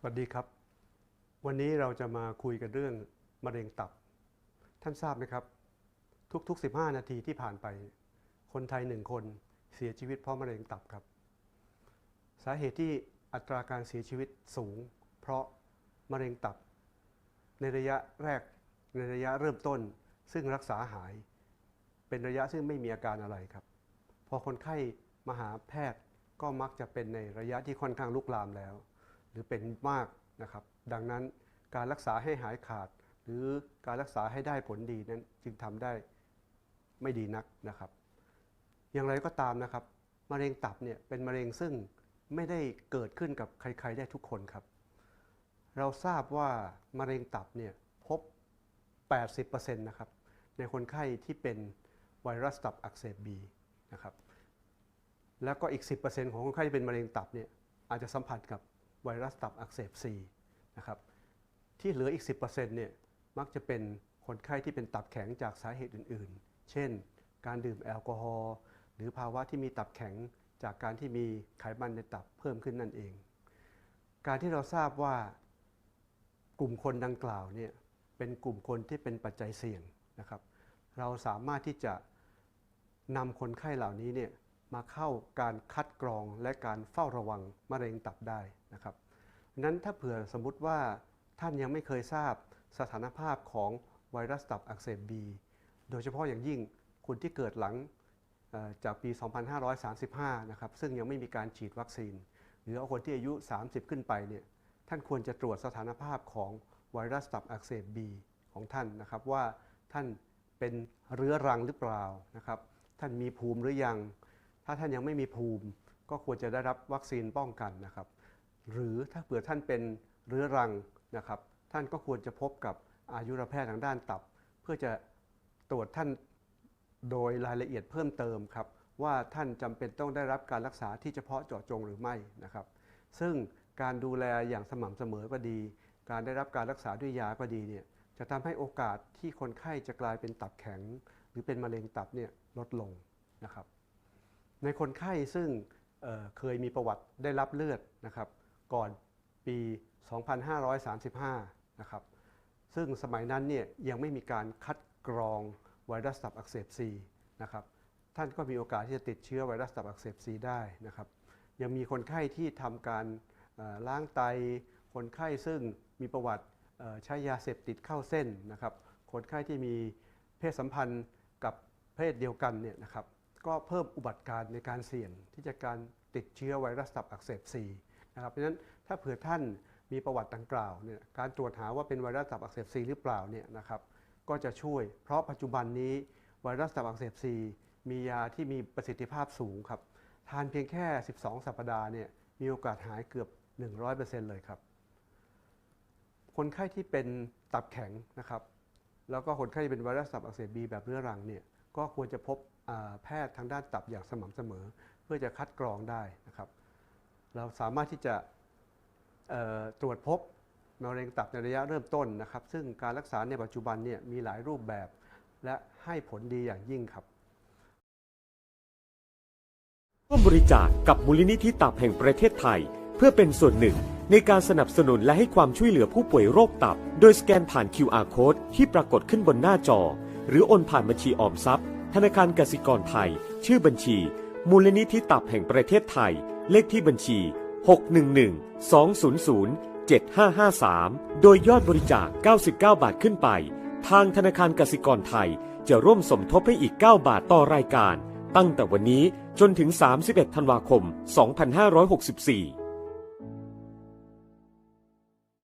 สวัสดีครับ วันนี้เราจะมาคุยกันเรื่องมะเร็งตับ ท่านทราบไหมครับ ทุก ๆ 15 นาทีที่ผ่านไป คนไทยหนึ่งคนเสียชีวิตเพราะมะเร็งตับครับ สาเหตุที่อัตราการเสียชีวิตสูง เพราะมะเร็งตับ ในระยะแรกในระยะเริ่มต้น ซึ่งรักษาหาย เป็นระยะซึ่งไม่มีอาการอะไรครับ พอคนไข้มาหาแพทย์ก็มักจะเป็นในระยะที่ค่อนข้างลุกลามแล้ว รือเป็นมากนะครับ ดังนั้นการรักษาให้หายขาด หรือการรักษาให้ได้ผลดีนั้นจึงทำได้ไม่ดีนักนะครับ อย่างไรก็ตามนะครับมะเร็งตับเนี่ยเป็นมะเร็งซึ่งไม่ได้เกิดขึ้นกับใคร ๆ ได้ทุกคนครับ เราทราบว่ามะเร็งตับเนี่ยพบ 80%นะครับในคนไข้ที่เป็นไวรัสตับอักเสบบีนะครับ แล้วก็อีก 10%ของคนไข้ที่เป็นมะเร็งตับเนี่ยอาจจะสัมผัสกับ ไวรัสตับอักเสบ C นะครับที่เหลืออีก 10%เนี่ยมักจะเป็นคนไข้ที่เป็นตับแข็งจากสาเหตุอื่น ๆ เช่น การดื่มแอลกอฮอล์หรือภาวะที่มีตับแข็งจากการที่มีไขมันในตับเพิ่มขึ้นนั่นเอง การที่เราทราบว่ากลุ่มคนดังกล่าวเนี่ยเป็นกลุ่มคนที่เป็นปัจจัยเสี่ยงนะครับ เราสามารถที่จะนำคนไข้เหล่านี้เนี่ย มาเข้าการคัดกรองและการเฝ้าระวังมะเร็งตับได้นะครับนั้นถ้าเผื่อสมมุติว่าท่านยังไม่เคยทราบสถานภาพของไวรัสตับอักเสบบีโดยเฉพาะอย่างยิ่งคุณที่เกิดหลังเอ่อจากปี 2535 นะครับ ซึ่งยังไม่มีการฉีดวัคซีน หรือเอาคนที่อายุ 30 ขึ้นไปเนี่ย ท่านควรจะตรวจสถานภาพของไวรัสตับอักเสบบีของท่านนะครับ ว่าท่านเป็นเรื้อรังหรือเปล่านะครับ ท่านมีภูมิหรือยัง ถ้าท่านยังไม่มีภูมิ ก็ควรจะได้รับวัคซีนป้องกันนะครับ หรือถ้าเผื่อท่านเป็นเรื้อรังนะครับ ท่านก็ควรจะพบกับอายุรแพทย์ทางด้านตับ เพื่อจะตรวจท่านโดยรายละเอียดเพิ่มเติมครับ ว่าท่านจำเป็นต้องได้รับการรักษาที่เฉพาะเจาะจงหรือไม่นะครับ ซึ่งการดูแลอย่างสม่ำเสมอก็ดี การได้รับการรักษาด้วยยาก็ดีเนี่ยจะทำให้โอกาสที่คนไข้จะกลายเป็นตับแข็ง หรือเป็นมะเร็งตับเนี่ยลดลงนะครับ ในคนไข้ซึ่งเเคยมีประวัติได้รับเลือดนะครับก่อนปี 2535 นะครับซึ่งสมัยนั้นเนี่ยยังไม่มีการคัดกรองไวรัสตับอักเสบซีนะครับท่านก็มีโอกาสที่จะติดเชื้อไวรัสตับอักเสบซีได้นะครับยังมีคนไข้ที่ทำการล้างไต คนไข้ซึ่งมีประวัติใช้ยาเสพติดเข้าเส้นนะครับคนไข้ที่มีเพศสัมพันธ์กับเพศเดียวกันเนี่ยนะครับ ก็เพิ่มอุบัติการณ์ในการเสี่ยงที่จะการติดเชื้อไวรัสตับอักเสบซีนะครับเพราะฉะนั้นถ้าเผื่อท่านมีประวัติดังกล่าวเนี่ยการตรวจหาว่าเป็นไวรัสตับอักเสบซีหรือเปล่าเนี่ยนะครับก็จะช่วย เพราะปัจจุบันนี้ไวรัสตับอักเสบซีมียาที่มีประสิทธิภาพสูงครับทานเพียงแค่ 12 สัปดาห์เนี่ยมีโอกาสหายเกือบ 100%เลยครับ คนไข้ที่เป็นตับแข็งนะครับ แล้วก็คนไข้ที่เป็นไวรัสตับอักเสบบีแบบเรื้อรังเนี่ย ก็ควรจะพบแพทย์ทางด้านตับอย่างสม่ำเสมอ เพื่อจะคัดกรองได้นะครับ เราสามารถที่จะตรวจพบมะเร็งตับในระยะเริ่มต้นนะครับ ซึ่งการรักษาในปัจจุบันเนี่ยมีหลายรูปแบบ และให้ผลดีอย่างยิ่งครับร่วมบริจาคกับมูลนิธิตับแห่งประเทศไทย เพื่อเป็นส่วนหนึ่ง ในการสนับสนุนและให้ความช่วยเหลือผู้ป่วยโรคตับ โดยสแกนผ่าน QR code ที่ปรากฏขึ้นบนหน้าจอ หรือโอนผ่านบัญชีออมทรัพย์ ธนาคารกสิกรไทย ชื่อบัญชี มูลนิธิตับแห่งประเทศไทย เลขที่บัญชี 611 200 7553 โดยยอดบริจาค 99 บาทขึ้นไป ทางธนาคารกสิกรไทย จะร่วมสมทบให้อีก 9 บาทต่อรายการ ตั้งแต่วันนี้จนถึง 31 ธันวาคม 2564